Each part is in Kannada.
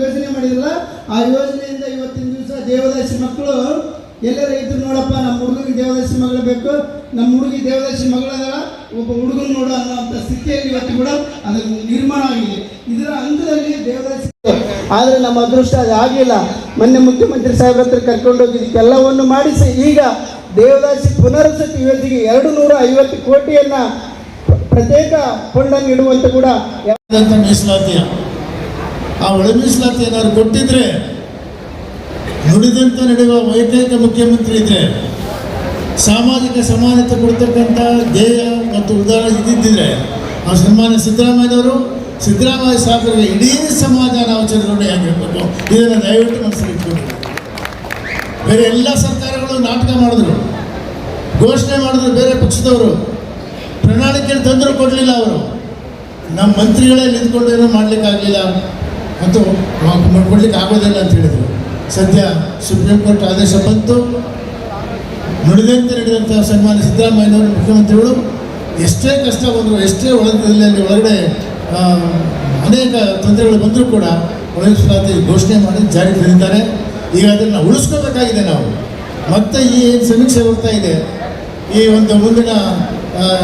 ಯೋಜನೆ ಮಾಡಿದ್ರಲ್ಲ, ಆ ಯೋಜನೆಯಿಂದ ಇವತ್ತಿನ ದಿವಸ ದೇವದಾಸಿ ಮಕ್ಕಳು, ಎಲ್ಲರ ಇದ್ರು ನೋಡಪ್ಪ, ನಮ್ಮ ಹುಡುಗನಿಗೆ ದೇವದಾಸಿ ಮಗಳು ಬೇಕು. ನಮ್ಮ ಹುಡುಗಿ ದೇವದಾಸಿ ಮಗಳದಲ್ಲ ಒಬ್ಬ ಹುಡುಗನ ನೋಡು ಅನ್ನೋಂಥ ಸ್ಥಿತಿಯಲ್ಲಿ ಇವತ್ತು ಕೂಡ ಅದಕ್ಕೆ ನಿರ್ಮಾಣ ಆಗಿದೆ. ಇದರ ಹಂತದಲ್ಲಿ ದೇವದಾಸಿ ಆದರೆ ನಮ್ಮ ಅದೃಷ್ಟ ಅದು ಆಗಲಿಲ್ಲ ಮೊನ್ನೆ ಮುಖ್ಯಮಂತ್ರಿ ಸಾಹೇಬ್ರ ಹತ್ರ ಕರ್ಕೊಂಡು ಹೋಗಿದ್ದಕ್ಕೆಲ್ಲವನ್ನು ಮಾಡಿಸಿ, ಈಗ ದೇವದಾಸಿ ಪುನರ್ವಸತಿ ಯೋಜನೆಗೆ ಎರಡು ನೂರ ಐವತ್ತು ಕೋಟಿಯನ್ನ ಪ್ರತ್ಯೇಕ ಫಂಡನ್ನು ಇಡುವಂತ ಕೂಡ ಮೀಸಲಾತಿಯ ಆ ಒಳ ಮೀಸಲಾತಿ ಏನಾದ್ರು ಕೊಟ್ಟಿದ್ರೆ ನುಡಿದಂತ ನಡೆಯುವ ಏಕೈಕ ಮುಖ್ಯಮಂತ್ರಿ ಇದ್ರೆ ಸಾಮಾಜಿಕ ಸಮಾನತೆ ಕೊಡ್ತಕ್ಕಂಥ ಧ್ಯೇಯ ಮತ್ತು ಉದಾಹರಣೆ ಇದ್ದಿದ್ದರೆ ಆ ಸನ್ಮಾನ್ಯ ಸಿದ್ದರಾಮಯ್ಯನವರು, ಸಿದ್ದರಾಮಯ್ಯ ಸಾಹೇಬರಿಗೆ ಇಡೀ ಸಮಾಜ ನಾವು ಚಂದ್ರಗೌಡ ಆಗಿರಬೇಕು. ಇದನ್ನು ದಯವಿಟ್ಟು ಮನಸ್ಸಲ್ಲಿ ಇಟ್ಕೊಂಡು ಬೇರೆ ಎಲ್ಲ ಸರ್ಕಾರಗಳು ನಾಟಕ ಮಾಡಿದ್ರು. ಘೋಷಣೆ ಮಾಡಿದ್ರು ಬೇರೆ ಪಕ್ಷದವರು. ಪ್ರಣಾಳಿಕೆ ತಂದರೂ ಕೊಡಲಿಲ್ಲ ಅವರು. ನಮ್ಮ ಮಂತ್ರಿಗಳೇ ನಿಂತ್ಕೊಂಡು ಏನೂ ಮಾಡ್ಲಿಕ್ಕೆ ಆಗಲಿಲ್ಲ ಮತ್ತು ಕೊಡ್ಲಿಕ್ಕೆ ಆಗೋದಿಲ್ಲ ಅಂತ ಹೇಳಿದರು. ಸದ್ಯ ಸುಪ್ರೀಂ ಕೋರ್ಟ್ ಆದೇಶ ಬಂತು. ನುಡಿದಂತೆ ನಡೆದಂಥ ಸನ್ಮಾನ್ಯ ಸಿದ್ದರಾಮಯ್ಯನವರು ಮುಖ್ಯಮಂತ್ರಿಗಳು ಎಷ್ಟೇ ಕಷ್ಟ ಬಂದರು, ಎಷ್ಟೇ ಒಳಗದಲ್ಲಿ ಒಳಗಡೆ ಅನೇಕ ತೊಂದರೆಗಳು ಬಂದರೂ ಕೂಡ ಒಳಗಿಸಲಾತಿ ಘೋಷಣೆ ಮಾಡಿ ಜಾರಿ ತಂದಿದ್ದಾರೆ ಈಗ ಅದನ್ನು ಉಳಿಸ್ಕೋಬೇಕಾಗಿದೆ ನಾವು. ಮತ್ತೆ ಈ ಏನು ಸಮೀಕ್ಷೆ ಬರ್ತಾ ಇದೆ, ಈ ಒಂದು ಮುಂದಿನ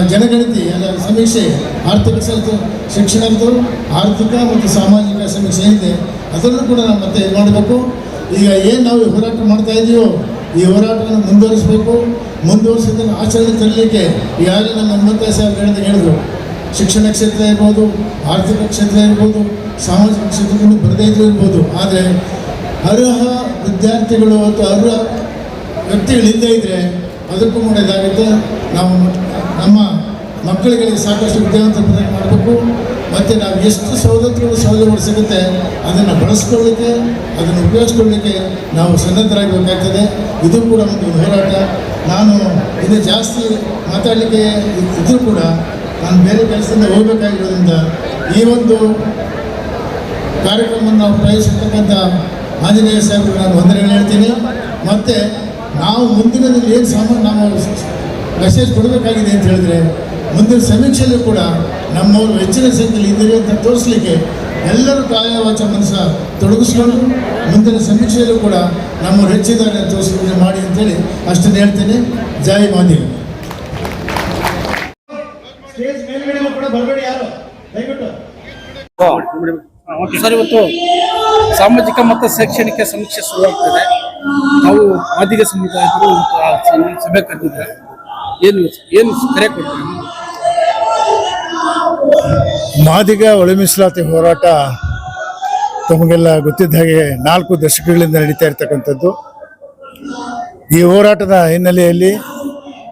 ಜನಗಣತಿ, ಅಲ್ಲ, ಸಮೀಕ್ಷೆ, ಆರ್ಥಿಕ ಸ- ಶಿಕ್ಷಣದ್ದು, ಆರ್ಥಿಕ ಮತ್ತು ಸಾಮಾಜಿಕ ಸಮೀಕ್ಷೆ ಏನಿದೆ ಅದನ್ನು ಕೂಡ ನಾವು ಮತ್ತೆ ಇದು ಮಾಡಬೇಕು. ಈಗ ಏನು ನಾವು ಹೋರಾಟ ಮಾಡ್ತಾ ಇದೆಯೋ ಈ ಹೋರಾಟವನ್ನು ಮುಂದುವರಿಸಬೇಕು. ಮುಂದುವರಿಸೋದನ್ನು ಆಚರಣೆ ತರಲಿಕ್ಕೆ ಯಾರು ನಮ್ಮ ಹನುಮಂತ ಸಾಹೇಬ್ ಹೇಳಿದ ಹೇಳಿದ್ರು. ಶಿಕ್ಷಣ ಕ್ಷೇತ್ರ ಇರ್ಬೋದು, ಆರ್ಥಿಕ ಕ್ಷೇತ್ರ ಇರ್ಬೋದು, ಸಾಮಾಜಿಕ ಕ್ಷೇತ್ರಗಳು ಬರದೇ ಇರ್ಬೋದು. ಆದರೆ ಅರ್ಹ ವಿದ್ಯಾರ್ಥಿಗಳು ಅಥವಾ ಅರ್ಹ ವ್ಯಕ್ತಿಗಳಿಲ್ಲದೇ ಇದ್ದರೆ ಅದಕ್ಕೂ ಕೂಡ ಇದಾಗುತ್ತೆ ನಾವು ನಮ್ಮ ಮಕ್ಕಳಿಗೆ ಸಾಕಷ್ಟು ವಿದ್ಯಾವಂತ ಪ್ರದಾನ ಮಾಡಬೇಕು. ಮತ್ತು ನಾವು ಎಷ್ಟು ಸವಲತ್ತುಗಳು ಸೌಲಭ್ಯಗಳು ಸಿಗುತ್ತೆ, ಅದನ್ನು ಬಳಸ್ಕೊಳ್ಳಿಕ್ಕೆ, ಅದನ್ನು ಉಪಯೋಗಿಸ್ಕೊಳ್ಳಿಕ್ಕೆ ನಾವು ಸನ್ನದ್ಧರಾಗಬೇಕಾಗ್ತದೆ. ಇದು ಕೂಡ ಒಂದು ಹೋರಾಟ. ನಾನು ಇದು ಜಾಸ್ತಿ ಮಾತಾಡಲಿಕ್ಕೆ ಇದ್ದರೂ ಕೂಡ ನಾನು ಬೇರೆ ಕೆಲಸದಿಂದ ಹೋಗಬೇಕಾಗಿರೋದ್ರಿಂದ ಈ ಒಂದು ಕಾರ್ಯಕ್ರಮವನ್ನು ನಾವು ಪ್ರಯೋಗಿಸಿರ್ತಕ್ಕಂಥ ಆಂಜನೇಯ ಸಾಹೇಬರು ನಾನು ವಂದನೆಗಳು ಹೇಳ್ತೀನಿ. ಮತ್ತು ನಾವು ಮುಂದಿನದಲ್ಲಿ ಏನು ಸಾಮಾನು ನಾವು ಮೆಸೇಜ್ ಕೊಡಬೇಕಾಗಿದೆ ಅಂತ ಹೇಳಿದ್ರೆ ಮುಂದಿನ ಸಮೀಕ್ಷೆಯಲ್ಲೂ ಕೂಡ ನಮ್ಮವರು ಹೆಚ್ಚಿನ ಸಂಖ್ಯೆಯಲ್ಲಿ ಇದ್ದೀರಿ ಅಂತ ತೋರಿಸ್ಲಿಕ್ಕೆ ಎಲ್ಲರೂ ಕಾಯ ವಾಚ ಮನಸ್ಸ ತೊಡಗಿಸ್ಕೊಂಡು ಮುಂದಿನ ಸಮೀಕ್ಷೆಯಲ್ಲೂ ಕೂಡ ನಮ್ಮವ್ರು ಹೆಚ್ಚಿದ್ದಾರೆ ಅಂತ ತೋರಿಸಿದ್ರೆ ಮಾಡಿ ಅಂತೇಳಿ ಅಷ್ಟನ್ನು ಹೇಳ್ತೇನೆ. ಜೈ ಮಾದೇವಿ ಸ್ಟೇಜ್ ಮೇಲ್ಗಡೆ ಕೂಡ ಬರಬೇಡಿ ಯಾರು? ದಯವಿಟ್ಟು. ಸರ್ ಇವತ್ತು ಸಾಮಾಜಿಕ ಮತ್ತು ಶೈಕ್ಷಣಿಕ ಸಮೀಕ್ಷೆ ಶುರುವಾಗ್ತದೆ ನಾವು ಸಮುದಾಯದವರು ಸಮುದಾಯದರು ಇವತ್ತು ಆ ಸಭೆ- ಸಭೆ ಕರೆದಿದ್ದಾರೆ. ಏನು ಏನು ಕರೆ ಕೊಡ್ತಾರೆ? ಮಾದಿಗ ಒಳ ಮೀಸಲಾತಿ ಹೋರಾಟ ತಮಗೆಲ್ಲ ಗೊತ್ತಿದ್ದ ಹಾಗೆ ನಾಲ್ಕು ದಶಕಗಳಿಂದ ನಡೀತಾ ಇರ್ತಕ್ಕಂಥದ್ದು. ಈ ಹೋರಾಟದ ಹಿನ್ನೆಲೆಯಲ್ಲಿ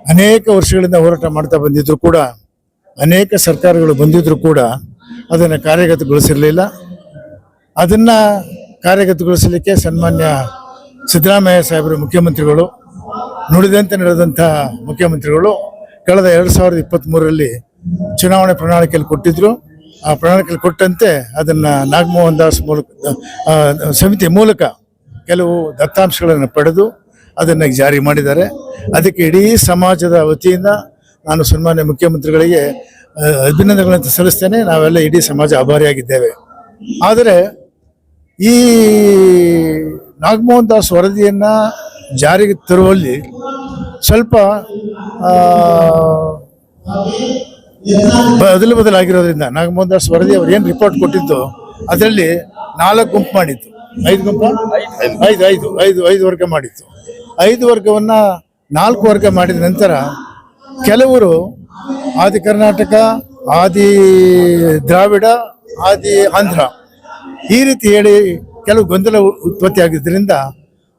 ಅನೇಕ ವರ್ಷಗಳಿಂದ ಹೋರಾಟ ಮಾಡ್ತಾ ಬಂದಿದ್ರು ಕೂಡ, ಅನೇಕ ಸರ್ಕಾರಗಳು ಬಂದಿದ್ರು ಕೂಡ ಅದನ್ನು ಕಾರ್ಯಗತಗೊಳಿಸಿರಲಿಲ್ಲ. ಅದನ್ನು ಕಾರ್ಯಗತಗೊಳಿಸಲಿಕ್ಕೆ ಸನ್ಮಾನ್ಯ ಸಿದ್ದರಾಮಯ್ಯ ಸಾಹೇಬರು ಮುಖ್ಯಮಂತ್ರಿಗಳು, ನುಡಿದಂತೆ ನಡೆದಂಥ ಮುಖ್ಯಮಂತ್ರಿಗಳು ಕಳೆದ ಎರಡು ಸಾವಿರದ ಇಪ್ಪತ್ತ್ಮೂರರಲ್ಲಿ ಚುನಾವಣೆ ಪ್ರಣಾಳಿಕೆಯಲ್ಲಿ ಕೊಟ್ಟಿದ್ರು. ಆ ಪ್ರಣಾಳಿಕೆಯಲ್ಲಿ ಕೊಟ್ಟಂತೆ ಅದನ್ನು ನಾಗಮೋಹನ್ ದಾಸ್ ಮೂಲಕ ಸಮಿತಿ ಮೂಲಕ ಕೆಲವು ದತ್ತಾಂಶಗಳನ್ನು ಪಡೆದು ಅದನ್ನು ಜಾರಿ ಮಾಡಿದ್ದಾರೆ. ಅದಕ್ಕೆ ಇಡೀ ಸಮಾಜದ ವತಿಯಿಂದ ನಾನು ಸನ್ಮಾನ್ಯ ಮುಖ್ಯಮಂತ್ರಿಗಳಿಗೆ ಅಭಿನಂದನೆಗಳನ್ನು ಸಲ್ಲಿಸ್ತೇನೆ. ನಾವೆಲ್ಲ ಇಡೀ ಸಮಾಜ ಆಭಾರಿಯಾಗಿದ್ದೇವೆ. ಆದರೆ ಈ ನಾಗಮೋಹನ್ ದಾಸ್ ವರದಿಯನ್ನು ಜಾರಿಗೆ ತರುವಲ್ಲಿ ಸ್ವಲ್ಪ ಬದಲು ಬದಲಾಗಿರೋದ್ರಿಂದ ನಾಗಮೋಹನ್ ದಾಸ್ ವರದಿ ಅವ್ರು ಏನು ರಿಪೋರ್ಟ್ ಕೊಟ್ಟಿದ್ದು ಅದರಲ್ಲಿ ನಾಲ್ಕು ಗುಂಪು ಮಾಡಿತ್ತು ಐದು ಗುಂಪು? ಐದು ಐದು ಐದು ಐದು ವರ್ಗ ಮಾಡಿತ್ತು ಐದು ವರ್ಗವನ್ನು ನಾಲ್ಕು ವರ್ಗ ಮಾಡಿದ ನಂತರ ಕೆಲವರು ಆದಿ ಕರ್ನಾಟಕ, ಆದಿ ದ್ರಾವಿಡ, ಆದಿ ಆಂಧ್ರ ಈ ರೀತಿ ಹೇಳಿ ಕೆಲವು ಗೊಂದಲ ಉತ್ಪತ್ತಿ ಆಗಿದ್ದರಿಂದ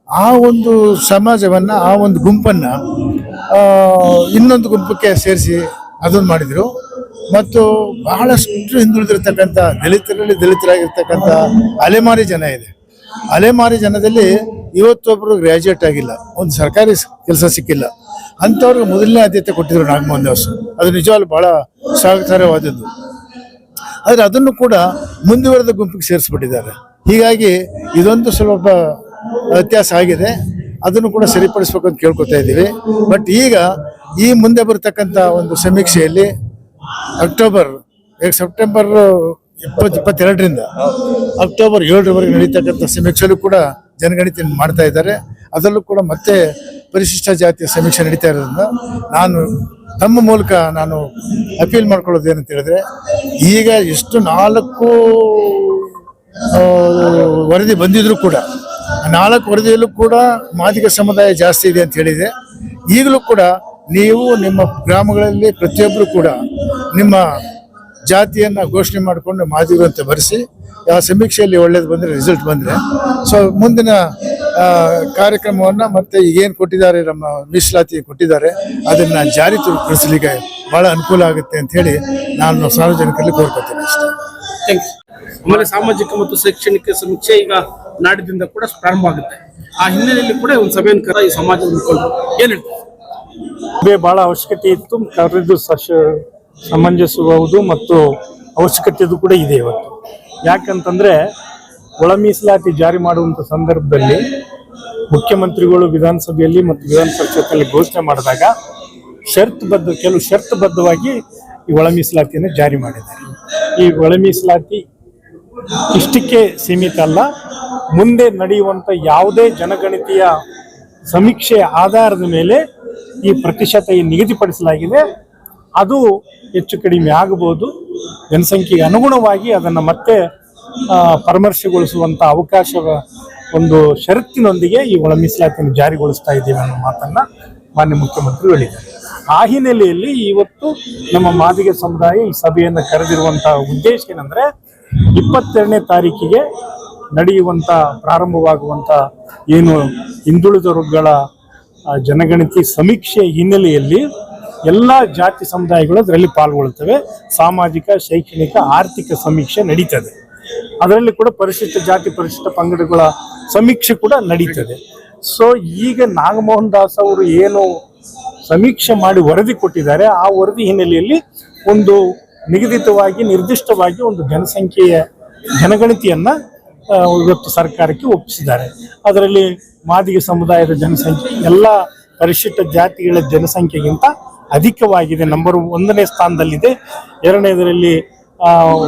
ಆ ಒಂದು ಸಮಾಜವನ್ನು, ಆ ಒಂದು ಗುಂಪನ್ನು ಇನ್ನೊಂದು ಗುಂಪಕ್ಕೆ ಸೇರಿಸಿ ಅದನ್ನು ಮಾಡಿದರು. ಮತ್ತು ಬಹಳಷ್ಟು ಹಿಂದುಳಿದಿರ್ತಕ್ಕಂಥ ದಲಿತರಲ್ಲಿ ದಲಿತರಾಗಿರ್ತಕ್ಕಂಥ ಅಲೆಮಾರಿ ಜನ ಇದೆ. ಅಲೆಮಾರಿ ಜನದಲ್ಲಿ ಇವತ್ತೊಬ್ಬರು ಗ್ರ್ಯಾಜುಯೇಟ್ ಆಗಿಲ್ಲ. ಒಂದು ಸರ್ಕಾರಿ ಕೆಲಸ ಸಿಕ್ಕಿಲ್ಲ. ಅಂಥವ್ರಿಗೆ ಮೊದಲನೇ ಆದ್ಯತೆ ಕೊಟ್ಟಿದ್ರು ನಾಗಮೋಹನ್ ದಾಸ್. ಅದು ನಿಜವಾಗ್ಲು ಬಹಳ ಸ್ವಾಗತಾರ್ಹವಾದದ್ದು ಆದರೆ ಅದನ್ನು ಕೂಡ ಮುಂದುವರೆದ ಗುಂಪಿಗೆ ಸೇರಿಸ್ಬಿಟ್ಟಿದ್ದಾರೆ. ಹೀಗಾಗಿ ಇದೊಂದು ಸ್ವಲ್ಪ ವ್ಯತ್ಯಾಸ ಆಗಿದೆ. ಅದನ್ನು ಕೂಡ ಸರಿಪಡಿಸ್ಬೇಕು ಅಂತ ಕೇಳ್ಕೊತಾ ಇದ್ದೀವಿ. ಬಟ್ ಈಗ ಈ ಮುಂದೆ ಬರ್ತಕ್ಕಂಥ ಒಂದು ಸಮೀಕ್ಷೆಯಲ್ಲಿ ಅಕ್ಟೋಬರ್ ಈಗ ಸೆಪ್ಟೆಂಬರ್ ಇಪ್ಪತ್ತು, ಇಪ್ಪತ್ತೆರಡರಿಂದ ಅಕ್ಟೋಬರ್ ಏಳರವರೆಗೆ ನಡೀತಕ್ಕಂಥ ಸಮೀಕ್ಷೆಯಲ್ಲೂ ಕೂಡ ಜನಗಣತಿ ಮಾಡ್ತಾ ಇದ್ದಾರೆ. ಅದರಲ್ಲೂ ಕೂಡ ಮತ್ತೆ ಪರಿಶಿಷ್ಟ ಜಾತಿಯ ಸಮೀಕ್ಷೆ ನಡೀತಾ ಇರೋದ್ರಿಂದ ನಾನು ತಮ್ಮ ಮೂಲಕ ನಾನು ಅಪೀಲ್ ಮಾಡ್ಕೊಳ್ಳೋದು ಏನಂತ ಹೇಳಿದ್ರೆ ಈಗ ಎಷ್ಟು ನಾಲ್ಕು ವರದಿ ಬಂದಿದ್ರು ಕೂಡ, ನಾಲ್ಕು ವರದಿಯಲ್ಲೂ ಕೂಡ ಮಾದಿಗ ಸಮುದಾಯ ಜಾಸ್ತಿ ಇದೆ ಅಂತ ಹೇಳಿದೆ. ಈಗಲೂ ಕೂಡ ನೀವು ನಿಮ್ಮ ಗ್ರಾಮಗಳಲ್ಲಿ ಪ್ರತಿಯೊಬ್ಬರು ಕೂಡ ನಿಮ್ಮ ಜಾತಿಯನ್ನ ಘೋಷಣೆ ಮಾಡಿಕೊಂಡು ಮಾದಿಗರು ಅಂತ ಬರೆಸಿ, ಆ ಸಮೀಕ್ಷೆಯಲ್ಲಿ ಒಳ್ಳೇದು ಬಂದರೆ ರಿಸಲ್ಟ್ ಬಂದರೆ. ಸೊ ಮುಂದಿನ ಕಾರ್ಯಕ್ರಮವನ್ನು ಮತ್ತೆ ಈಗೇನು ಕೊಟ್ಟಿದ್ದಾರೆ, ನಮ್ಮ ಮೀಸಲಾತಿ ಕೊಟ್ಟಿದ್ದಾರೆ, ಅದನ್ನು ಜಾರಿ ತೋರಿಸಲಿಕ್ಕೆ ಭಾಳ ಅನುಕೂಲ ಆಗುತ್ತೆ ಅಂತ ಹೇಳಿ ನಾನು ಸಾರ್ವಜನಿಕರಲ್ಲಿ ಕೋರ್ಕೊತೀನಿ ಅಷ್ಟೇ. ಥ್ಯಾಂಕ್ ಯು ಆಮೇಲೆ ಸಾಮಾಜಿಕ ಮತ್ತು ಶೈಕ್ಷಣಿಕ ಸಮೀಕ್ಷೆ ಈಗ ನಾಡಿದಿಂದ ಕೂಡ ಪ್ರಾರಂಭ ಆಗುತ್ತೆ. ಆ ಹಿನ್ನೆಲೆಯಲ್ಲಿ ಕೂಡ ಒಂದು ಸಭೆಯನ್ನು ಕರ ಈ ಸಮಾಜ ಮುಖಂಡರು. ಏನ್ ಹೇಳ್ತಾರೆ? ಬಹಳ ಅವಶ್ಯಕತೆ ಇತ್ತು, ಕರೆದು ಸಮಂಜಸಬಹುದು ಮತ್ತು ಅವಶ್ಯಕತೆದು ಕೂಡ ಇದೆ ಇವತ್ತು. ಯಾಕಂತಂದ್ರೆ ಒಳ ಮೀಸಲಾತಿ ಜಾರಿ ಮಾಡುವಂತ ಸಂದರ್ಭದಲ್ಲಿ ಮುಖ್ಯಮಂತ್ರಿಗಳು ವಿಧಾನಸಭೆಯಲ್ಲಿ ಮತ್ತು ವಿಧಾನ ಪರಿಷತ್ತಲ್ಲಿ ಘೋಷಣೆ ಮಾಡಿದಾಗ ಷರತ್ತುಬದ್ಧ ಕೆಲವು ಷರತ್ತುಬದ್ಧವಾಗಿ ಈ ಒಳ ಮೀಸಲಾತಿಯನ್ನು ಜಾರಿ ಮಾಡಿದ್ದಾರೆ. ಈ ಒಳ ಮೀಸಲಾತಿ ಇಷ್ಟಕ್ಕೆ ಸೀಮಿತ ಅಲ್ಲ. ಮುಂದೆ ನಡೆಯುವಂಥ ಯಾವುದೇ ಜನಗಣತಿಯ ಸಮೀಕ್ಷೆ ಆಧಾರದ ಮೇಲೆ ಈ ಪ್ರತಿಶತ ನಿಗದಿಪಡಿಸಲಾಗಿದೆ. ಅದು ಹೆಚ್ಚು ಕಡಿಮೆ ಆಗಬಹುದು. ಜನಸಂಖ್ಯೆಗೆ ಅನುಗುಣವಾಗಿ ಅದನ್ನು ಮತ್ತೆ ಪರಾಮರ್ಶೆಗೊಳಿಸುವಂಥ ಅವಕಾಶ ಒಂದು ಷರತ್ತಿನೊಂದಿಗೆ ಈ ಒಳ ಮೀಸಲಾತಿಯನ್ನು ಜಾರಿಗೊಳಿಸ್ತಾ ಇದ್ದೇವೆ ಅನ್ನೋ ಮಾತನ್ನು ಮಾನ್ಯ ಮುಖ್ಯಮಂತ್ರಿ ಹೇಳಿದ್ದಾರೆ. ಆ ಹಿನ್ನೆಲೆಯಲ್ಲಿ ಇವತ್ತು ನಮ್ಮ ಮಾದಿಗೆ ಸಮುದಾಯ ಈ ಸಭೆಯನ್ನು ಕರೆದಿರುವಂತಹ ಉದ್ದೇಶ ಏನಂದ್ರೆ ಇಪ್ಪತ್ತೆರಡನೇ ತಾರೀಕಿಗೆ ನಡೆಯುವಂಥ ಪ್ರಾರಂಭವಾಗುವಂಥ ಏನು ಹಿಂದುಳಿದ ವರ್ಗಗಳ ಜನಗಣತಿ ಸಮೀಕ್ಷೆ ಹಿನ್ನೆಲೆಯಲ್ಲಿ ಎಲ್ಲ ಜಾತಿ ಸಮುದಾಯಗಳು ಅದರಲ್ಲಿ ಪಾಲ್ಗೊಳ್ಳುತ್ತವೆ. ಸಾಮಾಜಿಕ, ಶೈಕ್ಷಣಿಕ, ಆರ್ಥಿಕ ಸಮೀಕ್ಷೆ ನಡೀತದೆ. ಅದರಲ್ಲಿ ಕೂಡ ಪರಿಶಿಷ್ಟ ಜಾತಿ ಪರಿಶಿಷ್ಟ ಪಂಗಡಗಳ ಸಮೀಕ್ಷೆ ಕೂಡ ನಡೀತದೆ. ಸೊ ಈಗ ನಾಗಮೋಹನ್ ದಾಸ್ ಅವರು ಏನು ಸಮೀಕ್ಷೆ ಮಾಡಿ ವರದಿ ಕೊಟ್ಟಿದ್ದಾರೆ. ಆ ವರದಿ ಹಿನ್ನೆಲೆಯಲ್ಲಿ ಒಂದು ನಿಗದಿತವಾಗಿ ನಿರ್ದಿಷ್ಟವಾಗಿ ಒಂದು ಜನಸಂಖ್ಯೆಯ ಜನಗಣತಿಯನ್ನ ಇವತ್ತು ಸರ್ಕಾರಕ್ಕೆ ಒಪ್ಪಿಸಿದ್ದಾರೆ. ಅದರಲ್ಲಿ ಮಾದಿಗ ಸಮುದಾಯದ ಜನಸಂಖ್ಯೆ ಎಲ್ಲ ಪರಿಶಿಷ್ಟ ಜಾತಿಗಳ ಜನಸಂಖ್ಯೆಗಿಂತ ಅಧಿಕವಾಗಿದೆ ನಂಬರ್ ಒಂದನೇ ಸ್ಥಾನದಲ್ಲಿದೆ. ಎರಡನೇದರಲ್ಲಿ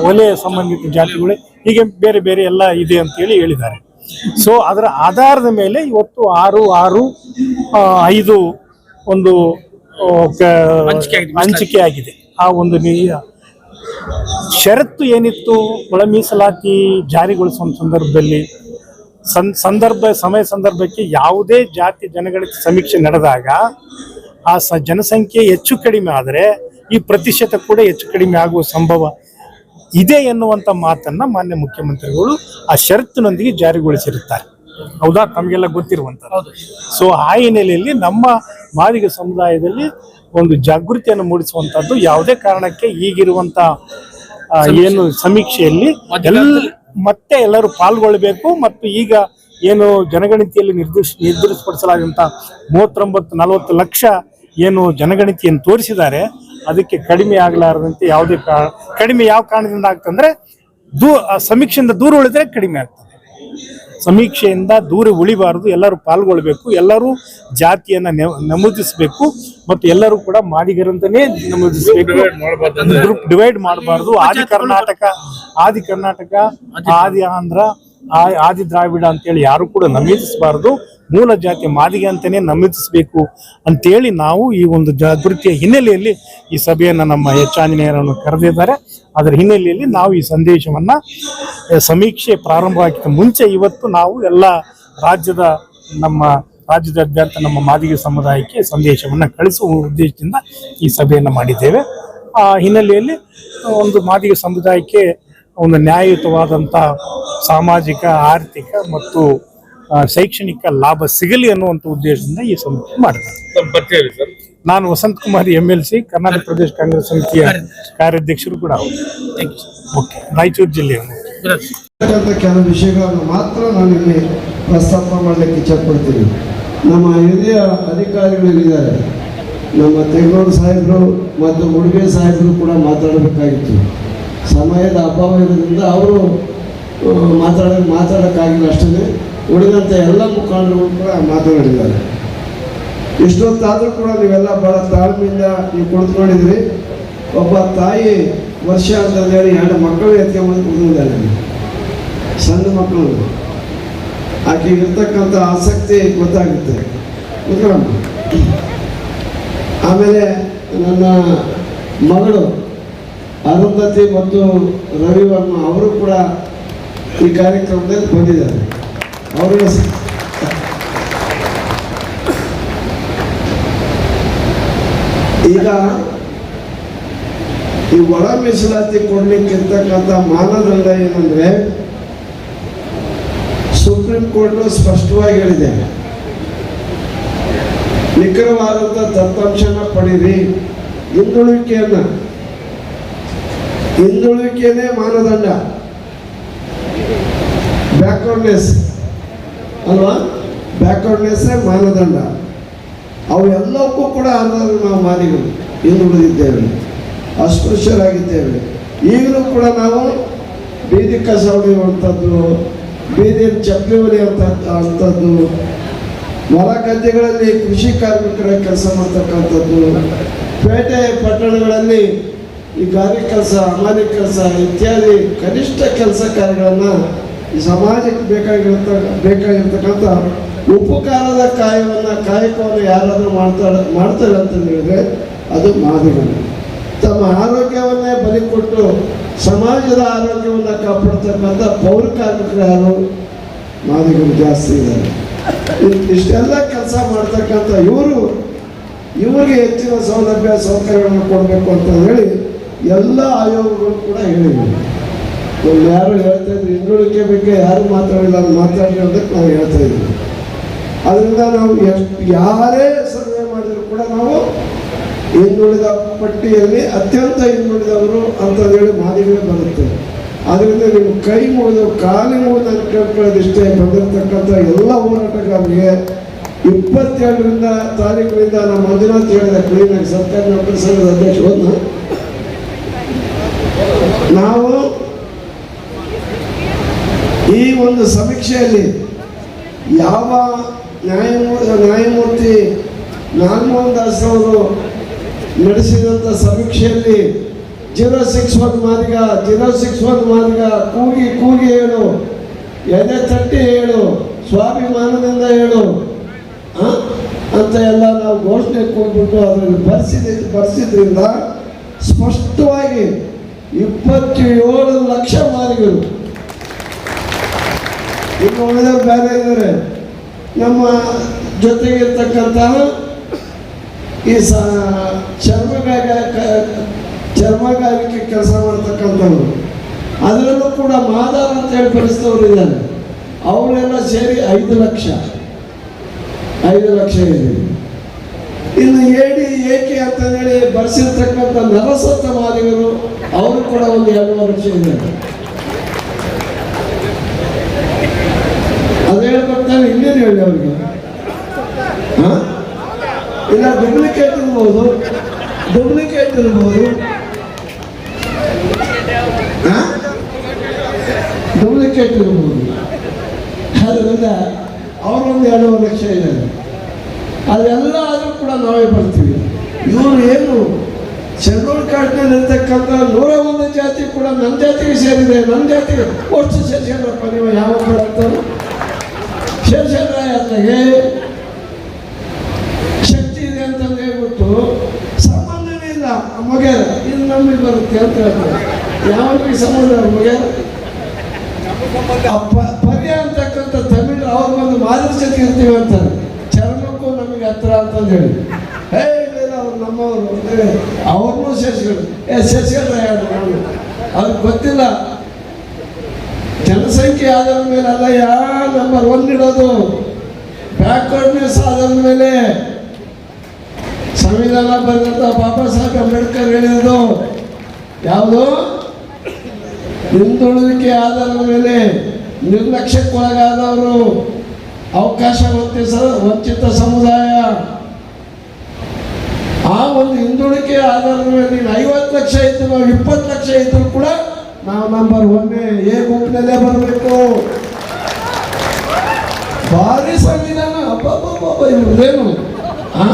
ಒಲೆ ಸಂಬಂಧಿತ ಜಾತಿಗಳು ಹೀಗೆ ಬೇರೆ ಬೇರೆ ಎಲ್ಲ ಇದೆ ಅಂತೇಳಿ ಹೇಳಿದ್ದಾರೆ. ಸೊ ಅದರ ಆಧಾರದ ಮೇಲೆ ಇವತ್ತು ಆರು ಆರು ಐದು ಒಂದು ಹಂಚಿಕೆ ಆಗಿದೆ. ಹಂಚಿಕೆ ಆಗಿದೆ. ಆ ಒಂದು ನಿ- ಷರತ್ತು ಏನಿತ್ತು? ಒಳ ಮೀಸಲಾತಿ ಜಾರಿಗೊಳಿಸುವ ಸಂದರ್ಭದಲ್ಲಿ ಸನ್ ಸಂದರ್ಭ ಸಮಯ ಸಂದರ್ಭಕ್ಕೆ ಯಾವುದೇ ಜಾತಿ ಜನಗಣತಿ ಸಮೀಕ್ಷೆ ನಡೆದಾಗ ಆ ಸ ಜನಸಂಖ್ಯೆ ಹೆಚ್ಚು ಕಡಿಮೆ ಆದರೆ ಈ ಪ್ರತಿಶತ ಕೂಡ ಹೆಚ್ಚು ಕಡಿಮೆ ಆಗುವ ಸಂಭವ ಇದೆ ಎನ್ನುವಂಥ ಮಾತನ್ನು ಮಾನ್ಯ ಮುಖ್ಯಮಂತ್ರಿಗಳು ಆ ಷರತ್ತಿನೊಂದಿಗೆ ಜಾರಿಗೊಳಿಸಿರುತ್ತಾರೆ. ಹೌದಾ? ತಮಗೆಲ್ಲ ಗೊತ್ತಿರುವಂಥದ್ದು. ಸೊ ಆ ಹಿನ್ನೆಲೆಯಲ್ಲಿ ನಮ್ಮ ಮಾದಿಗ ಸಮುದಾಯದಲ್ಲಿ ಒಂದು ಜಾಗೃತಿಯನ್ನು ಮೂಡಿಸುವಂತದ್ದು ಯಾವುದೇ ಕಾರಣಕ್ಕೆ ಈಗಿರುವಂತ ಏನು ಸಮೀಕ್ಷೆಯಲ್ಲಿ ಎಲ್ಲ ಮತ್ತೆ ಎಲ್ಲರೂ ಪಾಲ್ಗೊಳ್ಬೇಕು ಮತ್ತು ಈಗ ಏನು ಜನಗಣತಿಯಲ್ಲಿ ನಿರ್ದಿಷ್ಟ ನಿರ್ದಿಷ್ಟಪಡಿಸಲಾದಂತ ಮೂವತ್ತೊಂಬತ್ತು ನಲವತ್ತು ಲಕ್ಷ ಏನು ಜನಗಣತಿಯನ್ನು ತೋರಿಸಿದ್ದಾರೆ ಅದಕ್ಕೆ ಕಡಿಮೆ ಆಗಲಾರದಂತೆ ಯಾವುದೇ ಕಾರಣ ಕಡಿಮೆ ಯಾವ ಕಾರಣದಿಂದ ಆಗ್ತಂದ್ರೆ ದೂ ಸಮೀಕ್ಷೆಯಿಂದ ದೂರ ಉಳಿದ್ರೆ ಕಡಿಮೆ ಆಗ್ತದೆ. ಸಮೀಕ್ಷೆಯಿಂದ ದೂರ ಉಳಿಬಾರದು ಎಲ್ಲರೂ ಪಾಲ್ಗೊಳ್ಬೇಕು ಎಲ್ಲರೂ ಜಾತಿಯನ್ನ ನೆ- ನಮೂದಿಸಬೇಕು ಮತ್ತು ಎಲ್ಲರೂ ಕೂಡ ಮಾದಿಗರಂತನೇ ನಮೂದಿಸಬೇಕು. ಗ್ರೂಪ್ ಡಿವೈಡ್ ಮಾಡಬಾರ್ದು ಆದಿ ಕರ್ನಾಟಕ ಆದಿ ಕರ್ನಾಟಕ ಆದಿ ಆಂಧ್ರ ಆ- ಆದಿ ದ್ರಾವಿಡ ಅಂತೇಳಿ ಯಾರು ಕೂಡ ನಮೂದಿಸಬಾರದು. ಮೂಲ ಜಾತಿ ಮಾದಿಗೆ ಅಂತಲೇ ನಮಿಸಬೇಕು ಅಂತೇಳಿ ನಾವು ಈ ಒಂದು ಜಾಗೃತಿಯ ಹಿನ್ನೆಲೆಯಲ್ಲಿ ಈ ಸಭೆಯನ್ನು ನಮ್ಮ ಎಚ್ ಆಂಜನೇಯರನ್ನು ಕರೆದಿದ್ದಾರೆ. ಅದರ ಹಿನ್ನೆಲೆಯಲ್ಲಿ ನಾವು ಈ ಸಂದೇಶವನ್ನ ಸಮೀಕ್ಷೆ ಪ್ರಾರಂಭವಾಗಿದ್ದ ಮುಂಚೆ ಇವತ್ತು ನಾವು ಎಲ್ಲ ರಾಜ್ಯದ ನಮ್ಮ ರಾಜ್ಯದಾದ್ಯಂತ ನಮ್ಮ ಮಾದಿಗೆ ಸಮುದಾಯಕ್ಕೆ ಸಂದೇಶವನ್ನು ಕಳಿಸುವ ಉದ್ದೇಶದಿಂದ ಈ ಸಭೆಯನ್ನು ಮಾಡಿದ್ದೇವೆ. ಆ ಹಿನ್ನೆಲೆಯಲ್ಲಿ ಒಂದು ಮಾದಿಗೆ ಸಮುದಾಯಕ್ಕೆ ಒಂದು ನ್ಯಾಯಯುತವಾದಂಥ ಸಾಮಾಜಿಕ, ಆರ್ಥಿಕ ಮತ್ತು ಶೈಕ್ಷಣಿಕ ಲಾಭ ಸಿಗಲಿ ಅನ್ನುವಂಥ ಉದ್ದೇಶದಿಂದ ಈ ಸಮಿತಿ ಮಾಡಿದ್ದಾರೆ ನಾನು Vasanth Kumar M L C Karnataka Pradesh Congress ಸಮಿತಿಯ ಕಾರ್ಯಾಧ್ಯಕ್ಷರು ಕೂಡ ಹೌದು ಥ್ಯಾಂಕ್ ಯು ಓಕೆ ರಾಯಚೂರು ಜಿಲ್ಲೆಯನ್ನು ಇರ್ತಕ್ಕಂಥ ಕೆಲವು ವಿಷಯಗಳನ್ನು ಮಾತ್ರ ನಾನು ಇಲ್ಲಿ ಪ್ರಸ್ತಾಪ ಮಾಡಲಿಕ್ಕೆ ಇಚ್ಛಪಡ್ತೀನಿ. ನಮ್ಮ ಹಿರಿಯ ಅಧಿಕಾರಿಗಳಿದ್ದಾರೆ. ನಮ್ಮ ತೆಂಗೂರು ಸಾಹೇಬರು ಮತ್ತು ಉಡುಗೆ ಸಾಹೇಬರು ಕೂಡ ಮಾತಾಡಬೇಕಾಗಿತ್ತು. ಸಮಯದ ಅಭಾವ ಇರೋದ್ರಿಂದ ಅವರು ಮಾತಾಡ ಮಾತಾಡೋಕ್ಕಾಗಿಲ್ಲ ಅಷ್ಟೇ. ಉಳಿದಂಥ ಎಲ್ಲ ಮುಖಂಡರು ಕೂಡ ಮಾತನಾಡಿದ್ದಾರೆ. ಇಷ್ಟೊತ್ತಾದರೂ ಕೂಡ ನೀವೆಲ್ಲ ಭಾಳ ತಾಳ್ಮೆಯಿಂದ ನೀವು ಕುಳಿತುಕೊಂಡಿದ್ರಿ ಒಬ್ಬ ತಾಯಿ ವರ್ಷ ಅಂತಂದೇಳಿ ಎರಡು ಮಕ್ಕಳು ಎತ್ಕೊಂಡು ಕುಡಿದಿದ್ದಾರೆ ಸಣ್ಣ ಮಕ್ಕಳು. ಆಕೆ ಇರ್ತಕ್ಕಂಥ ಆಸಕ್ತಿ ಗೊತ್ತಾಗುತ್ತೆ. ಆಮೇಲೆ ನನ್ನ ಮಗಳು ಅರುಂಧತಿ ಮತ್ತು ರವಿವರ್ಮ ಅವರು ಕೂಡ ಈ ಕಾರ್ಯಕ್ರಮದಲ್ಲಿ ಬಂದಿದ್ದಾರೆ. ಈಗ ಈ ಒಳ ಮೀಸಲಾತಿ ಕೊಡ್ಲಿಕ್ಕಿರ್ತಕ್ಕಂಥ ಮಾನದಂಡ ಏನಂದ್ರೆ ಸುಪ್ರೀಂ ಕೋರ್ಟ್ ಸ್ಪಷ್ಟವಾಗಿ ಹೇಳಿದೆ. ನಿಖರವಾದಂಥ ದತ್ತಾಂಶನ ಪಡೀರಿ ಹಿಂದುಳಿಕೆಯನ್ನ. ಹಿಂದುಳಿಕೆನೇ ಮಾನದಂಡ. ಬ್ಯಾಕ್ವರ್ಡ್ನೆಸ್ ಅಲ್ವಾ? ಬ್ಯಾಕ್ವರ್ಡ್ನೆಸ್ಸೇ ಮಾನದಂಡ. ಅವು ಎಲ್ಲಕ್ಕೂ ಕೂಡ ಅನ್ನೋದು ನಾವು ಮಾನಿಗಳು ಎಂದು ಉಳಿದಿದ್ದೇವೆ. ಅಸ್ಪೃಶ್ಯರಾಗಿದ್ದೇವೆ ಈಗಲೂ ಕೂಡ ನಾವು ಬೀದಿ ಕಸ ಹೊಡೆಯುವಂಥದ್ದು ಬೀದಿಯಲ್ಲಿ ಚಪ್ಪಲಿ ಹೊಡೆಯುವಂಥ ಅಂಥದ್ದು ಹೊಲ ಗದ್ದೆಗಳಲ್ಲಿ ಕೃಷಿ ಕಾರ್ಮಿಕರ ಕೆಲಸ ಮಾಡ್ತಕ್ಕಂಥದ್ದು, ಪೇಟೆ ಪಟ್ಟಣಗಳಲ್ಲಿ ಈ ಗಾರಿ ಕೆಲಸ ಅಮಾನಿ ಕೆಲಸ ಇತ್ಯಾದಿ ಕನಿಷ್ಠ ಕೆಲಸ ಕಾರ್ಯಗಳನ್ನು ಈ ಸಮಾಜಕ್ಕೆ ಬೇಕಾಗಿರತ ಬೇಕಾಗಿರ್ತಕ್ಕಂಥ ಉಪಕಾರದ ಕಾಯವನ್ನು, ಕಾಯಕವನ್ನು ಯಾರಾದರೂ ಮಾಡ್ತಾರೆ ಮಾಡ್ತಾರೆ ಅಂತ ಹೇಳಿದ್ರೆ ಅದು ಮಾದಿಗಳು ತಮ್ಮ ಆರೋಗ್ಯವನ್ನೇ ಬಲಿ ಕೊಟ್ಟು ಸಮಾಜದ ಆರೋಗ್ಯವನ್ನು ಕಾಪಾಡ್ತಕ್ಕಂಥ ಪೌರ ಕಾರ್ಮಿಕರು ಯಾರು ಮಾದಿಗಳು ಜಾಸ್ತಿ ಇದ್ದಾರೆ ಇಷ್ಟೆಲ್ಲ ಕೆಲಸ ಮಾಡ್ತಕ್ಕಂಥ ಇವರು, ಇವರಿಗೆ ಹೆಚ್ಚಿನ ಸೌಲಭ್ಯ, ಸೌಕರ್ಯಗಳನ್ನು ಕೊಡಬೇಕು ಅಂತ ಹೇಳಿ ಎಲ್ಲ ಆಯೋಗಗಳು ಕೂಡ ಒಂದು ಯಾರು ಹೇಳ್ತಾ ಇದ್ರು, ಹಿಂದುಳಿಕೆ ಬಗ್ಗೆ ಯಾರು ಮಾತಾಡಿಲ್ಲ ಮಾತಾಡಿ ಅನ್ನೋದಕ್ಕೆ ನಾವು ಹೇಳ್ತಾ ಇದ್ದೀವಿ ಅದರಿಂದ ನಾವು ಎಷ್ಟು, ಯಾರೇ ಸರ್ವೆ ಮಾಡಿದ್ರು ಕೂಡ ನಾವು ಹಿಂದುಳಿದ ಪಟ್ಟಿಯಲ್ಲಿ ಅತ್ಯಂತ ಹಿಂದುಳಿದವರು ಅಂತ ಹೇಳಿ ಮಾದಿಗಳೇ ಬರುತ್ತೆ. ಅದರಿಂದ ನೀವು ಕೈ ಮುಗಿದು, ಕಾಲಿ ಮುಗಿದು ಕೇಳ್ಕೊಳ್ಳೋದಿಷ್ಟೇ ಬಂದಿರತಕ್ಕಂಥ ಎಲ್ಲ ಹೋರಾಟಗಾರರಿಗೆ ಇಪ್ಪತ್ತೇಳರಿಂದ ತಾರೀಕಿನಿಂದ ನಮ್ಮ ಮಂಜುನಾಥ್ ಹೇಳಿದ ಕ್ಲೀನಾಗಿ ಸರ್ಕಾರಿ ನೌಕರ ಸಂಘದ ಅಧ್ಯಕ್ಷರನ್ನ ನಾವು ಈ ಒಂದು ಸಮೀಕ್ಷೆಯಲ್ಲಿ ಯಾವ ನ್ಯಾಯಮೂರ್ತಿ ನ್ಯಾಯಮೂರ್ತಿ ನಾಗಮೋಹನ್ ದಾಸ್ ಅವರು ನಡೆಸಿದಂಥ ಸಮೀಕ್ಷೆಯಲ್ಲಿ zero six one Madiga, zero six one Madiga ಕೂಗಿ ಕೂಗಿ ಹೇಳು, ಎದೆ ತಟ್ಟಿ ಹೇಳು, ಸ್ವಾಭಿಮಾನದಿಂದ ಹೇಳು? ಅಂತ ಎಲ್ಲ ನಾವು ಘೋಷಣೆ ಕೊಟ್ಬಿಟ್ಟು ಅದನ್ನು ಬರೆಸಿದ, ಬರೆಸಿದ್ರಿಂದ ಸ್ಪಷ್ಟವಾಗಿ ಇಪ್ಪತ್ತೇಳು ಲಕ್ಷ ಮಾದಿಗರು ಇನ್ನು ಉಳಿದವ್ರು ಬೇರೆ ಇದ್ದಾರೆ. ನಮ್ಮ ಜೊತೆಗಿರ್ತಕ್ಕಂತಹ ಈ ಸ ಚರ್ಮಗಾರ ಚರ್ಮಗಾರಿಕೆ ಕೆಲಸ ಮಾಡ್ತಕ್ಕಂಥವ್ರು. ಅದರಲ್ಲೂ ಕೂಡ ಮಾದಾರ ಅಂತ ಹೇಳಿ ಪರಿಸ್ತವ್ರು ಇದ್ದಾರೆ. ಅವರೆಲ್ಲ ಸೇರಿ ಐದು ಲಕ್ಷ. ಐದು ಲಕ್ಷ ಇದೆ. ಇನ್ನು ಹೇಳಿ ಏಕೆ ಅಂತಂದೇಳಿ ಬರೆಸಿರ್ತಕ್ಕಂಥ ನರಸತ್ತ ಮಾದಿಗರು, ಅವರು ಕೂಡ ಒಂದು ಎರಡೂವರೆ ಲಕ್ಷ ಇದ್ದಾರೆ. ಅದು ಹೇಳ್ಕೊಡ್ತಾರೆ ಇನ್ನೇನು ಹೇಳಿ ಅವ್ರಿಗೆ? ಇಲ್ಲ ಡೂಪ್ಲಿಕೇಟ್ ಇರ್ಬೋದು ಡೂಪ್ಲಿಕೇಟ್ ಇರ್ಬೋದು ಡೂಪ್ಲಿಕೇಟ್ ಇರ್ಬೋದು ಅದರಿಂದ ಅವರೊಂದು ಎರಡೂವರೆ ಲಕ್ಷ ಇದೆ. ಅದೆಲ್ಲ ಆದರೂ ಕೂಡ ನಾವೇ ಬರ್ತೀವಿ. ಇವರು ಏನು ಶೆಡ್ಯೂಲ್ ಕಾರ್ಡ್ನಲ್ಲಿ ಇರ್ತಕ್ಕಂಥ ನೂರ ಒಂದು ಜಾತಿ ಕೂಡ ನನ್ನ ಜಾತಿಗೆ ಸೇರಿದೆ ನನ್ನ ಜಾತಿಗೆ ಒಟ್ಟು ಸೇರ್ಸ್ಕೊಂಡ್ರಪ್ಪ ನೀವು ಯಾವ ಬರ್ತಾರೆ ಸೇರ್ಸ್ಕೊಂಡ್ರೆ ಅತ್ಲಾಗೆ ಶಕ್ತಿ ಇದೆ ಅಂತ ಹೇಳ್ಬಿಟ್ಟು ಸಂಬಂಧನೇ ಇಲ್ಲ. ಮಗ್ಯಾರ ಇದು ನಮಗೆ ಬರುತ್ತೆ ಅಂತ ಹೇಳ್ತಾರೆ. ಯಾವಾಗ ಸಂಬಂಧ ಮುಗ್ಯಾರ ಪರ್ಯ ಅಂತಕ್ಕಂಥ ತಮಿಳು ಅವ್ರು ಒಂದು ಮಾದರಿ ಜೊತೆ ಇರ್ತೀವಿ ಅಂತಾರೆ. ಚರ್ಮಕ್ಕೂ ನಮಗೆ ಹತ್ರ ಅಂತಂದು ಹೇಳಿ. ಹೇ ಇಲ್ಲ ಅವ್ರು ನಮ್ಮವರು ಅಂತೇಳಿ ಅವ್ರನ್ನೂ ಸೇರಿಸ್ಕೊಂಡು ಏ ನಾನು. ಅವ್ರಿಗೆ ಗೊತ್ತಿಲ್ಲ. ಜನಸಂಖ್ಯೆ ಆಧಾರದ ಮೇಲೆ ಅಲ್ಲ ಯಾ ನಂಬರ್ ಒನ್ ಇಡೋದು? ಬ್ಯಾಕ್ವರ್ಡ್ನೆಸ್ ಆಧಾರದ ಮೇಲೆ. ಸಂವಿಧಾನ ಬಂದಂತ ಬಾಬಾ ಸಾಹೇಬ್ ಅಂಬೇಡ್ಕರ್ ಹೇಳಿದ್ದು ಯಾವುದು? ಹಿಂದುಳಿಕೆ ಆಧಾರದ ಮೇಲೆ ನಿರ್ಲಕ್ಷ್ಯಕ್ಕೊಳಗಾದವರು. ಅವಕಾಶ ವಂಚಿತ ವಂಚಿತ ಸಮುದಾಯ. ಆ ಒಂದು ಹಿಂದುಳಿಕೆ ಆಧಾರದ ಮೇಲೆ ನೀನು ಐವತ್ತು ಲಕ್ಷ ನಾವು ಇಪ್ಪತ್ತು ಲಕ್ಷ ಇದ್ದರೂ ಕೂಡ ನಾವು ನಂಬರ್ ಒನ್ನೇ ಎ ಗುಂಪಿನಲ್ಲೇ ಬರಬೇಕು. ಭಾರಿ ಸಂವಿಧಾನ ಆ?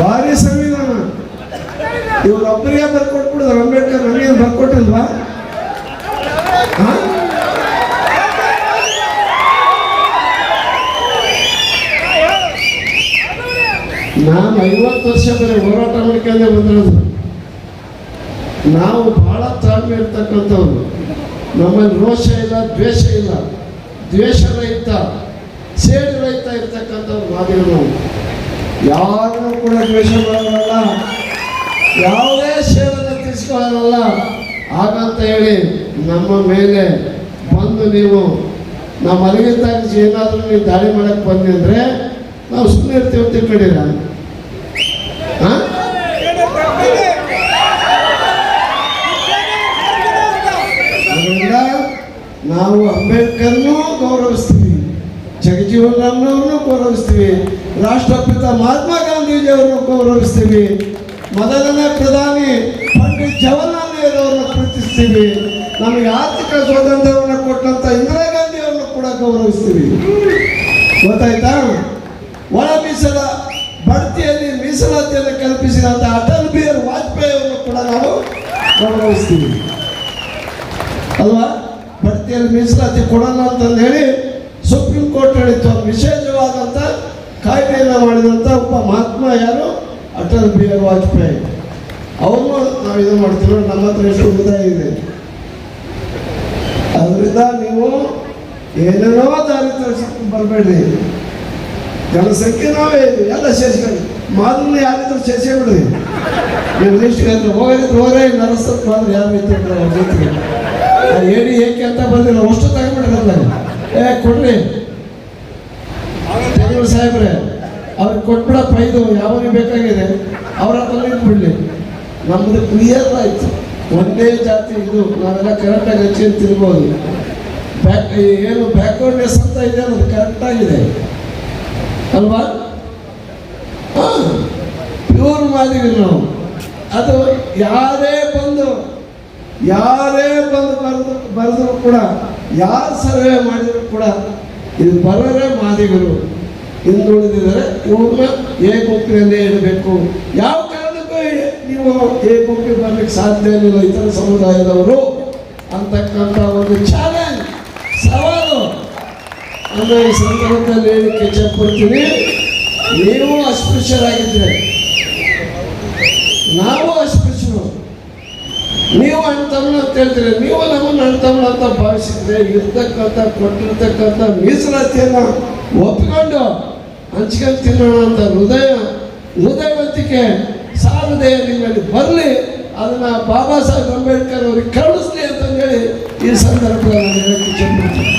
ಭಾರಿ ಸಂವಿಧಾನ ಇವ್ರೊಬ್ಬರಿಗೆ ಬರ್ಕೊಟ್ಬಿಡುದು ಅಂಬೇಡ್ಕರ್, ನನಗೇನು ಬರ್ಕೊಟ್ಟಿಲ್ವಾ ನಾನು ಐವತ್ತು ವರ್ಷ ಬರೀ ಹೋರಾಟ ಮಾಡ್ಕೊಂಡೇ ಬಂದಿರೋದು. ನಾವು ಬಹಳ ತಾಳ್ಮೆ ಇರ್ತಕ್ಕಂಥವ್ರು. ನಮ್ಮಲ್ಲಿ ರೋಷ ಇಲ್ಲ, ದ್ವೇಷ ಇಲ್ಲ. ದ್ವೇಷ ರಹಿತ, ಸೇಡು ರಹಿತ ಇರ್ತಕ್ಕಂಥವ್ರು ಮಾದಿಗಳು ನಾವು. ಯಾರನ್ನೂ ಕೂಡ ದ್ವೇಷ ಮಾಡೋಲ್ಲ ಯಾವುದೇ ಸೇಡನ್ನು ತಿಳಿಸ್ಕೊಳ್ಳಲ್ಲ ಹಾಗಂತ ಹೇಳಿ ನಮ್ಮ ಮೇಲೆ ಬಂದು ನೀವು ನಮ್ಮ ಮಲಗಿದ್ದಾಗ ಏನಾದರೂ ನೀವು ದಾಳಿ ಮಾಡೋಕ್ಕೆ ಬಂದಿ ಅಂದರೆ ನಾವು ಸುಮ್ಮನೆ ಇರ್ತೀವಿ ಅಂತ ತಿಳ್ಕೊಂಡಿರ ನಾವು ಅಂಬೇಡ್ಕರ್ನೂ ಗೌರವಿಸ್ತೀವಿ ಜಗಜೀವನ್ ರಾಮ್ನವ್ರನ್ನೂ ಗೌರವಿಸ್ತೀವಿ, ರಾಷ್ಟ್ರಪಿತ ಮಹಾತ್ಮ ಗಾಂಧೀಜಿಯವರನ್ನು ಗೌರವಿಸ್ತೀವಿ, ಮೊದಲನೇ ಪ್ರಧಾನಿ ಪಂಡಿತ್ ಜವಾಹರ್ಲಾಲ್ ನೆಹರು ಅವರನ್ನು ಪ್ರೀತಿಸ್ತೀವಿ, ನಮಗೆ ಆರ್ಥಿಕ ಸ್ವಾತಂತ್ರ್ಯವನ್ನು ಕೊಟ್ಟಂತ ಇಂದಿರಾ ಗಾಂಧಿ ಅವರನ್ನು ಕೂಡ ಗೌರವಿಸ್ತೀವಿ. ಗೊತ್ತಾಯ್ತಾ? ಒಳ ಮೀಸಲ ಬಡ್ತಿಯಲ್ಲಿ ಮೀಸಲಾತಿಯನ್ನು ಕಲ್ಪಿಸಿದಂಥ ಅಟಲ್ ಬಿಹಾರಿ ವಾಜಪೇಯಿ ಅವರನ್ನು ಕೂಡ ನಾವು ಗೌರವಿಸ್ತೀವಿ. ಅಲ್ವಾ? ಬಡ್ತಿಯಲ್ಲಿ ಮೀಸಲಾತಿ ಕೊಡಲ್ಲ ಅಂತಂದು ಹೇಳಿ ಸುಪ್ರೀಂ ಕೋರ್ಟ್ ಹೇಳಿತ್ತು ವಿಶೇಷವಾದಂಥ ಕಾಯ್ದೆಯನ್ನು ಮಾಡಿದಂಥ ಒಬ್ಬ ಮಹಾತ್ಮ ಯಾರು? ಅಟಲ್ ಬಿಹಾರಿ ವಾಜಪೇಯಿ. ಅವ್ರನ್ನೂ ನಾವು ಇದು ಮಾಡ್ತೀವಿ ನಮ್ಮ ಹತ್ರ ಎಷ್ಟು ಉದಾಯ ಇದೆ. ಅದರಿಂದ ನೀವು ಏನೇನೋ ದಾರಿ ತೋರಿಸ್ಕೊಂಡು ಬರಬೇಡ್ರಿ ಜನಸಂಖ್ಯೆ ನಾವೇ ಎಲ್ಲ ಸೇರಿಸ್ಕೊಂಡು ಮಾದನ್ನ ಯಾರಿದ್ರು ಸೇರಿಸೇ ಬಿಡ್ರಿ. ನೀವು ಲಿಸ್ಟ್ ಹೋಗಿದ್ರೆ ಹೋಗ್ರೆ ನರಸ್ತಾರೆ ಯಾರು ಇರ್ತಿದ್ರು ಅವ್ರ ಜೊತೆಗೆ. ಹೇಳಿ ಏಕೆ ಅಂತ ಬಂದಿಲ್ಲ. ಅಷ್ಟು ತಗೊಂಡ್ಬಿಡ್ರಲ್ಲ ಏ, ಕೊಡ್ರಿ. ತೆಂಗೂರು ಸಾಹೇಬ್ರೆ, ಅವ್ರಿಗೆ ಕೊಟ್ಬಿಡಪ್ಪ, ಇದು ಯಾವಾಗ ಬೇಕಾಗಿದೆ? ಅವ್ರ ಹತ್ರ ಬಿಡಲಿ ನಮ್ಮದು ಕ್ಲಿಯರ್ ಆಯ್ತು. ಒಂದೇ ಜಾತಿ ಇದು. ನಾವೆಲ್ಲ ಕರೆಕ್ಟಾಗಿ ಹಚ್ಕೊಂಡು ತಿರ್ಬೋದು ಬ್ಯಾಕ್ ಏನು ಬ್ಯಾಕ್ವರ್ಡ್ನೆಸ್ ಅಂತ ಇದೆ ಅನ್ನೋದು ಕರೆಕ್ಟಾಗಿದೆ ಅಲ್ವಾ? ಪ್ಯೂರ್ ಮಾಡಿದೀವಿ ನಾವು ಅದು ಯಾರೇ ಬಂದು ಯಾರೇ ಬಂದು ಬರೆದು, ಬರೆದ್ರು ಕೂಡ, ಯಾರು ಸರ್ವೆ ಮಾಡಿದ್ರು ಕೂಡ, ಇದು ಬರೋರೇ ಮಾದಿಗರು. ಹಿಂದುಳಿದಿದ್ದಾರೆ ಇವ್ರನ್ನ ಗುಂಪಿನಲ್ಲೇ ಇಡಬೇಕು. ಯಾವ ಕಾರಣಕ್ಕೂ ನೀವು ಏ ಗುಂಪಿಗೆ ಬರ್ಲಿಕ್ಕೆ ಸಾಧ್ಯ ಇಲ್ಲ ಇತರ ಸಮುದಾಯದವರು ಅಂತಕ್ಕಂಥ ಒಂದು ಚಾಲೆಂಜ್ ಸವಾಲು. ಅಂದ್ರೆ ಈ ಸಂದರ್ಭದಲ್ಲಿ ಹೇಳಿಕೆ ಚಪ್ಪಡ್ತೀನಿ ನೀವು ಅಸ್ಪೃಶ್ಯರಾಗಿದ್ದೀರಿ. ನಾವು ನೀವು ತಮ್ಮನ ಅಂತ ಹೇಳ್ತೀರಿ, ನೀವು ನಮ್ಮನ್ನು ತಮ್ಮನ ಅಂತ ಭಾವಿಸಿದ್ರೆ ಇರ್ತಕ್ಕಂಥ, ಕೊಟ್ಟಿರ್ತಕ್ಕಂಥ ಮೀಸಲಾತಿಯನ್ನು ಒಪ್ಪಿಕೊಂಡು ಹಂಚ್ಕೊಂಡು ತಿನ್ನೋಣ ಅಂತ ಹೃದಯ, ಹೃದಯವಂತಿಕೆ ಸಾರದೆ ನಿಮ್ಮಲ್ಲಿ. ಬರಲಿ, ಅದನ್ನ ಬಾಬಾ ಸಾಹೇಬ್ ಅಂಬೇಡ್ಕರ್ ಅವ್ರಿಗೆ ಕರುಣಿಸ್ಲಿ ಅಂತಂದೇಳಿ ಈ ಸಂದರ್ಭದಲ್ಲಿ ಇಚ್ಛಪಡ್ತೀನಿ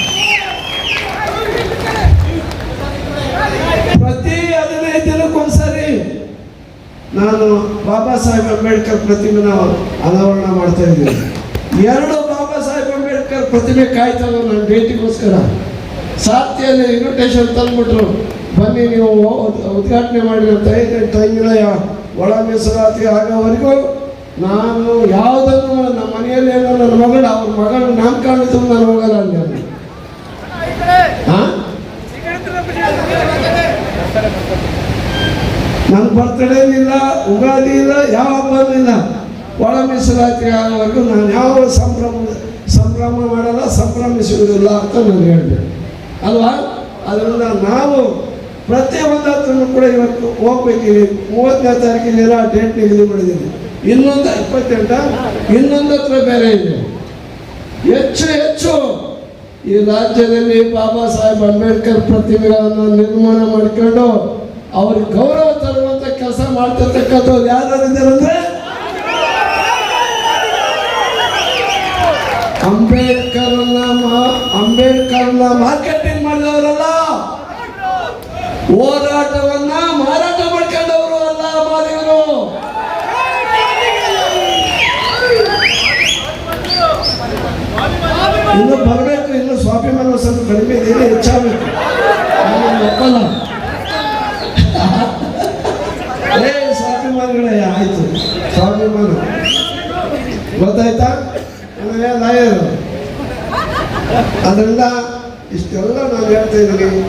ನಾನು ಬಾಬಾ ಸಾಹೇಬ್ ಅಂಬೇಡ್ಕರ್ ಪ್ರತಿಮೆನ ಅನಾವರಣ ಮಾಡ್ತಾ ಇದ್ದೀನಿ. ಎರಡು ಬಾಬಾ ಸಾಹೇಬ್ ಅಂಬೇಡ್ಕರ್ ಪ್ರತಿಮೆ ಕಾಯ್ತಲ್ಲ ನನ್ನ ಭೇಟಿಗೋಸ್ಕರ. ಸಾರ್ಥಿಯಲ್ಲಿ ಇನ್ವಿಟೇಷನ್ ತಂದ್ಬಿಟ್ರು. ಬನ್ನಿ ನೀವು ಉದ್ಘಾಟನೆ ಮಾಡಿ ಅಂತ ಯಾ- ಒಳ ಮೀಸಲಾತಿ ಆಗೋವರೆಗೂ ನಾನು ಯಾವುದನ್ನು ನಮ್ಮ ಮನೆಯಲ್ಲಿ ಏನೋ ನನ್ನ ಮಗಳು ಅವ್ರ ಮಗಳ ನಾಮಕರಣದ್ದು ನಾನು ಹೋಗಲ್ಲ ಅಲ್ಲಿ ಹಾಂ? ನನ್ನ ಬರ್ತಡೇ ಇಲ್ಲ ಉಗಾದಿ ಇಲ್ಲ, ಯಾವ ಹಬ್ಬನೂ ಇಲ್ಲ ಒಳ ಮೀಸಲಾತಿ ಆಗೋವರೆಗೂ ನಾನು ಯಾವ ಸಂಭ್ರಮ ಸಂಭ್ರಮ ಮಾಡಲ್ಲ, ಸಂಭ್ರಮಿಸುವುದಿಲ್ಲ ಅಂತ ನಾನು ಹೇಳಿದೆ. ಅಲ್ವಾ? ಅದರಿಂದ ನಾವು ಪ್ರತಿಯೊಂದು ಹತ್ರನು ಕೂಡ ಇವತ್ತು ಹೋಗ್ಬೇಕಿದೆ. ಮೂವತ್ತನೇ ತಾರೀಕಿನ ಡೇಟ್ ನಿಗದಿ ಮಾಡಿದ್ದೀನಿ. ಇನ್ನೊಂದು ಇಪ್ಪತ್ತೆಂಟ ಇನ್ನೊಂದು ಹತ್ರ ಬೇರೆ ಇದೆ. ಹೆಚ್ಚು ಹೆಚ್ಚು ಈ ರಾಜ್ಯದಲ್ಲಿ ಬಾಬಾ ಸಾಹೇಬ್ ಅಂಬೇಡ್ಕರ್ ಪ್ರತಿಮೆಗಳನ್ನು ನಿರ್ಮಾಣ ಮಾಡಿಕೊಂಡು ಅವ್ರಿಗೆ ಗೌರವ ತರುವಂತ ಕೆಲಸ ಮಾಡ್ತಿರ್ತಕ್ಕಂಥವ್ರು ಯಾರು ಅಂಬೇಡ್ಕರ್ ಅಂಬೇಡ್ಕರ್ನ ಮಾ- ಅಂಬೇಡ್ಕರ್ನ ಮಾರ್ಕೆಟಿಂಗ್ ಮಾಡಿದವರಲ್ಲ? ಹೋರಾಟವನ್ನ ಮಾರಾಟ ಮಾಡ್ಕೊಂಡವರು ಅಲ್ಲ ಮಾದಿಗರು. ಇನ್ನು ಬರಬೇಕು, ಇನ್ನು ಸ್ವಾಭಿಮಾನ ಸ್ವಲ್ಪ ಕಡಿಮೆ ಇದೆ ಹೆಚ್ಚಾಗಬೇಕು. ನಾನು ಒಪ್ಪಲ್ಲ ಏ ಸ್ವಾಭಿಮಾನಗಳೇ ಆಯ್ತು ಸ್ವಾಭಿಮಾನ ಗೊತ್ತಾಯ್ತಾ ಆಮೇಲೆ ಲಾಯರ್ ಅದರಿಂದ ಇಷ್ಟೆಲ್ಲ ನಾನು ಹೇಳ್ತಾ ಇದ್ದೀನಿ.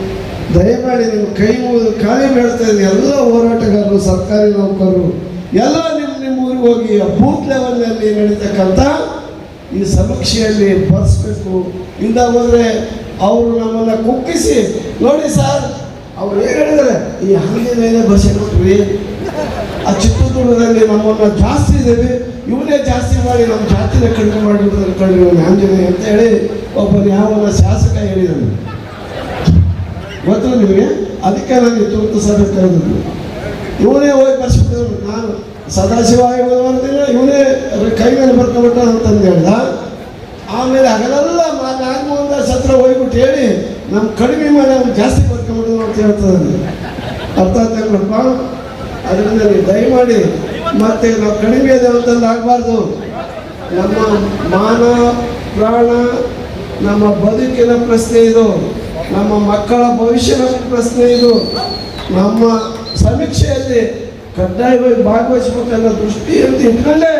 ದಯಮಾಡಿ ನಿಮ್ಮ ಕೈ ಮುಗಿದು ಖಾಲಿ ಬೇಡ್ತಾ ಇದ್ದೀನಿ. ಎಲ್ಲ ಹೋರಾಟಗಾರರು, ಸರ್ಕಾರಿ ನೌಕರರು, ಎಲ್ಲ ನಿಮ್ಮ ನಿಮ್ಮ ಊರಿಗೆ ಹೋಗಿ ಬೂತ್ ಲೆವೆಲ್ನಲ್ಲಿ ನಡೀತಕ್ಕಂಥ ಈ ಸಮೀಕ್ಷೆಯಲ್ಲಿ ಬರ್ಸ್ಬೇಕು. ಇಂದ ಹೋದರೆ ಅವರು ನಮ್ಮನ್ನು ಕುಕ್ಕಿಸಿ ನೋಡಿ ಸರ್, ಅವ್ರು ಏನು ಹೇಳಿದ್ರೆ ಈ ಹಂಗೆ ಮೇಲೆ ಬರ್ಸಿಬಿಟ್ರಿ ಆ ಚಿತ್ರದುರ್ಗದಲ್ಲಿ ನಮ್ಮನ್ನು ಜಾಸ್ತಿ ಇದ್ದೇವೆ. ಇವನೇ ಜಾಸ್ತಿ ಮಾಡಿ ನಮ್ಮ ಜಾತಿನ ಕಡಿಮೆ ಮಾಡಿಬಿಡ್ತಾರೆ ಕಡಿಮೆ ಆಂಜನೇಯ ಅಂತ ಹೇಳಿ ಒಬ್ಬನು ಯಾವನ ಶಾಸಕ ಹೇಳಿದನು. ಗೊತ್ತಿಲ್ಲ ನಿಮಗೆ? ಅದಕ್ಕೆ ನನಗೆ ತುರ್ತು ಸಭೆ ಕರೆದಿದ್ದು ಇವನೇ ಹೋಗಿ ಬರ್ಸ್ಬಿಟ್ಟಿದ್ರು ನಾನು ಸದಾಶಿವ ದಿನ ಇವನೇ ಕೈ ಮೇಲೆ ಬರ್ಕೊಂಬಿಟ್ಟ ಅಂತಂದು ಹೇಳ್ದ. ಆಮೇಲೆ ಹಗಲೆಲ್ಲ ನಾಗಮೋಹನ್ ದಾಸ್ ಹತ್ರ ಹೋಗ್ಬಿಟ್ಟು ಹೇಳಿ ನಮ್ಮ ಕಡಿಮೆ ಮೇಲೆ ಅವ್ನು ಜಾಸ್ತಿ ಬರ್ಕೊಂಬಿಡೋದು ಅಂತ ಹೇಳ್ತದೆ ಅರ್ಥ ಆಗ್ತಕ್ಕಪ್ಪ ಅದರಿಂದ ನೀವು ದಯಮಾಡಿ ಮತ್ತೆ ನಾವು ಕಡಿಮೆ ಇದೆ ಅಂತಂದು ಆಗಬಾರ್ದು. ನಮ್ಮ ಮಾನ ಪ್ರಾಣ ನಮ್ಮ ಬದುಕಿನ ಪ್ರಶ್ನೆ ಇದು. ನಮ್ಮ ಮಕ್ಕಳ ಭವಿಷ್ಯದ ಪ್ರಶ್ನೆ ಇದು. ನಮ್ಮ ಸಮೀಕ್ಷೆಯಲ್ಲಿ ಕಡ್ಡಾಯವಾಗಿ ಭಾಗವಹಿಸಬೇಕನ್ನೋ ಅಂತ ಇಟ್ಕೊಂಡೇ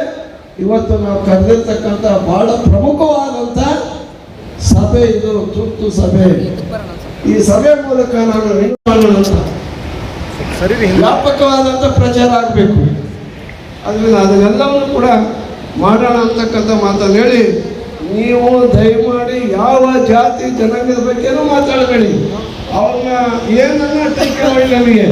ಇವತ್ತು ನಾವು ಕರೆದಿರ್ತಕ್ಕಂಥ ಬಹಳ ಪ್ರಮುಖವಾದಂಥ ಸಭೆ ಇದು ತುರ್ತು ಸಭೆ. ಈ ಸಭೆ ಮೂಲಕ ನಾನು ವ್ಯಾಪಕವಾದಂಥ ಪ್ರಚಾರ ಆಗಬೇಕು. ಅದರಿಂದ ಅದನ್ನೆಲ್ಲವನ್ನು ಕೂಡ ಮಾಡೋಣ ಅಂತಕ್ಕಂಥ ಮಾತನ್ನು ಹೇಳಿ, ನೀವು ದಯಮಾಡಿ ಯಾವ ಜಾತಿ ಜನಾಂಗದ ಬಗ್ಗೆನೂ ಮಾತಾಡಬೇಡಿ. ಅವನ್ನ ಏನನ್ನ ಟೀಕೆ ಮಾಡಿ ನಮಗೆ.